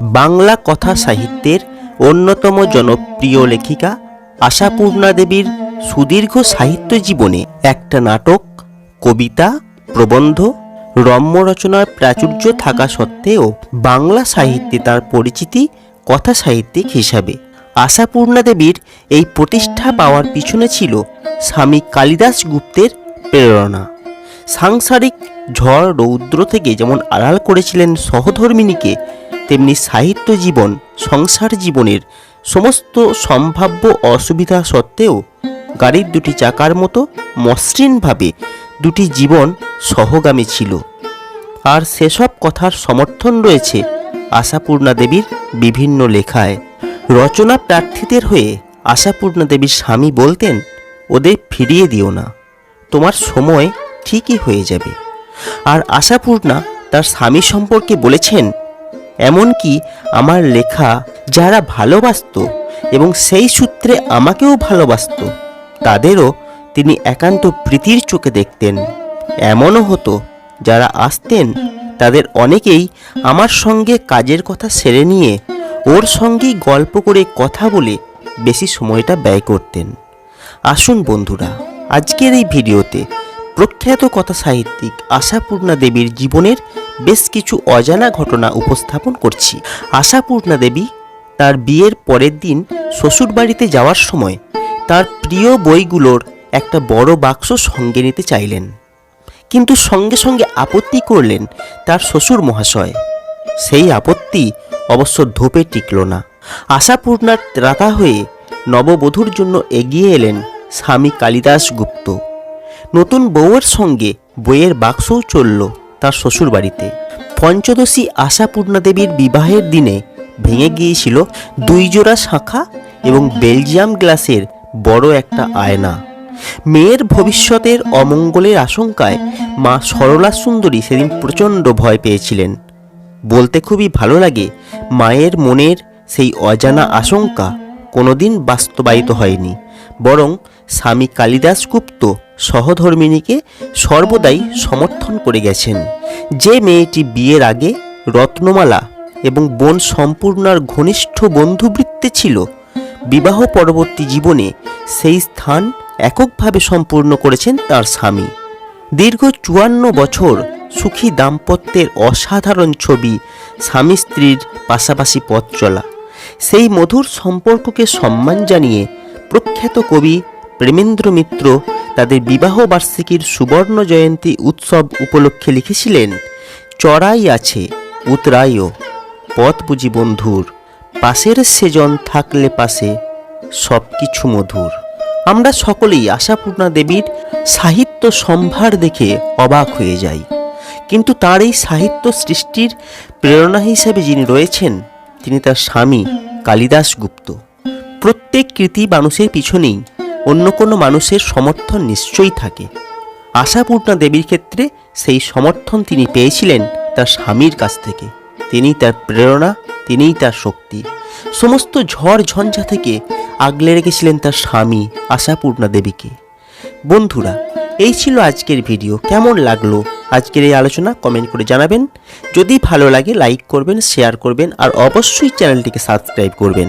বাংলা কথা সাহিত্যের অন্যতম জনপ্রিয় লেখিকা আশাপূর্ণা দেবীর সুদীর্ঘ সাহিত্য জীবনে একটা নাটক, কবিতা, প্রবন্ধ রম্য রচনার প্রাচুর্য থাকা সত্ত্বেও বাংলা সাহিত্যে তার পরিচিতি কথা সাহিত্যিক হিসাবে। আশাপূর্ণা দেবীর এই প্রতিষ্ঠা পাওয়ার পিছনে ছিল স্বামী কালিদাস গুপ্তের প্রেরণা। সাংসারিক ঝড় রৌদ্র থেকে যেমন আড়াল করেছিলেন সহধর্মিণীকে তেমনি সাহিত্য জীবন, সংসার জীবনের সমস্ত সম্ভাব্য অসুবিধা সত্ত্বেও গাড়ির দুটি চাকার মতো মসৃণভাবে দুটি জীবন সহগামী ছিল। আর সেসব কথার সমর্থন রয়েছে আশাপূর্ণা দেবীর বিভিন্ন লেখায়। রচনা প্রার্থীদের হয়ে আশাপূর্ণা দেবীর স্বামী বলতেন, ওদের ফিরিয়ে দিও না, তোমার সময় ঠিকই হয়ে যাবে। আর আশাপূর্ণা তার স্বামী সম্পর্কে বলেছেন এমনকি আমার লেখা যারা ভালোবাসতো এবং সেই সূত্রে আমাকেও ভালোবাসত, তাদেরও তিনি একান্ত প্রীতির চোখে দেখতেন। এমনও হতো, যারা আসতেন, তাদের অনেকেই আমার সঙ্গে কাজের কথা সেরে নিয়ে ওর সঙ্গেই গল্প করে কথা বলে বেশি সময়টা ব্যয় করতেন। আসুন বন্ধুরা, আজকের এই ভিডিওতে প্রখ্যাত কথা সাহিত্যিক আশাপূর্ণা দেবীর জীবনের বেশ কিছু অজানা ঘটনা উপস্থাপন করছি। আশাপূর্ণা দেবী তার বিয়ের পরের দিন শ্বশুরবাড়িতে যাওয়ার সময় তার প্রিয় বইগুলোর একটা বড় বাক্স সঙ্গে নিতে চাইলেন। কিন্তু সঙ্গে সঙ্গে আপত্তি করলেন তার শ্বশুর মহাশয়। সেই আপত্তি অবশ্য ধোপে টিকল না। আশাপূর্ণার ত্রাতা হয়ে নববধূর জন্য এগিয়ে এলেন স্বামী কালিদাস গুপ্ত নতুন বউয়ের সঙ্গে বইয়ের বাক্সও চলল। তার শ্বশুর বাড়িতে পঞ্চদশী আশাপূর্ণা দেবীর বিবাহের দিনে ভেঙে গিয়েছিল দুই জোড়া শাখা এবং বেলজিয়াম গ্লাসের বড় একটা আয়না। মেয়ের ভবিষ্যতের অমঙ্গলের আশঙ্কায় মা সরলা সুন্দরী সেদিন প্রচণ্ড ভয় পেয়েছিলেন। বলতে খুবই ভালো লাগে, মায়ের মনের সেই অজানা আশঙ্কা কোনোদিন বাস্তবায়িত হয়নি। বরং স্বামী কালিদাস গুপ্ত সহধর্মিণীকে সর্বদাই সমর্থন করে গেছেন। যে মেয়েটি বিয়ের আগে রত্নমালা এবং বোন সম্পূর্ণার ঘনিষ্ঠ বন্ধুবৃত্তে ছিল, বিবাহ পরবর্তী জীবনে সেই স্থান এককভাবে সম্পূর্ণ করেছেন তার স্বামী। দীর্ঘ চুয়ান্ন বছর সুখী দাম্পত্যের অসাধারণ ছবি স্বামী স্ত্রীর পাশাপাশি পথ চলা। সেই মধুর সম্পর্ককে সম্মান জানিয়ে প্রখ্যাত কবি প্রেমেন্দ্র মিত্র তাদের বিবাহ বার্ষিকীর সুবর্ণ জয়ন্তী উৎসব উপলক্ষে লিখেছিলেন, চড়াই আছে, উতরাইও পথ বুঝি বন্ধুর, পাশের সেজন থাকলে পাশে সব কিছু মধুর। আমরা সকলেই আশাপূর্ণা দেবীর সাহিত্য সম্ভার দেখে অবাক হয়ে যাই। কিন্তু তার এই সাহিত্য সৃষ্টির প্রেরণা হিসেবে যিনি রয়েছেন, তিনি তার স্বামী কালিদাস গুপ্ত প্রত্যেক কৃতি মানুষের পিছনেই অন্য কোনো মানুষের সমর্থন নিশ্চয়ই থাকে। আশাপূর্ণা দেবীর ক্ষেত্রে সেই সমর্থন তিনি পেয়েছিলেন তার স্বামীর কাছ থেকে। তিনি তার প্রেরণা, তিনিই তার শক্তি। সমস্ত ঝড় ঝঞ্ঝা থেকে আগলে রেখেছিলেন তার স্বামী আশাপূর্ণা দেবীকে। বন্ধুরা, এই ছিল আজকের ভিডিও। কেমন লাগল আজকের এই আলোচনা কমেন্ট করে জানাবেন। যদি ভালো লাগে, লাইক করবেন, শেয়ার করবেন আর অবশ্যই চ্যানেলটিকে সাবস্ক্রাইব করবেন।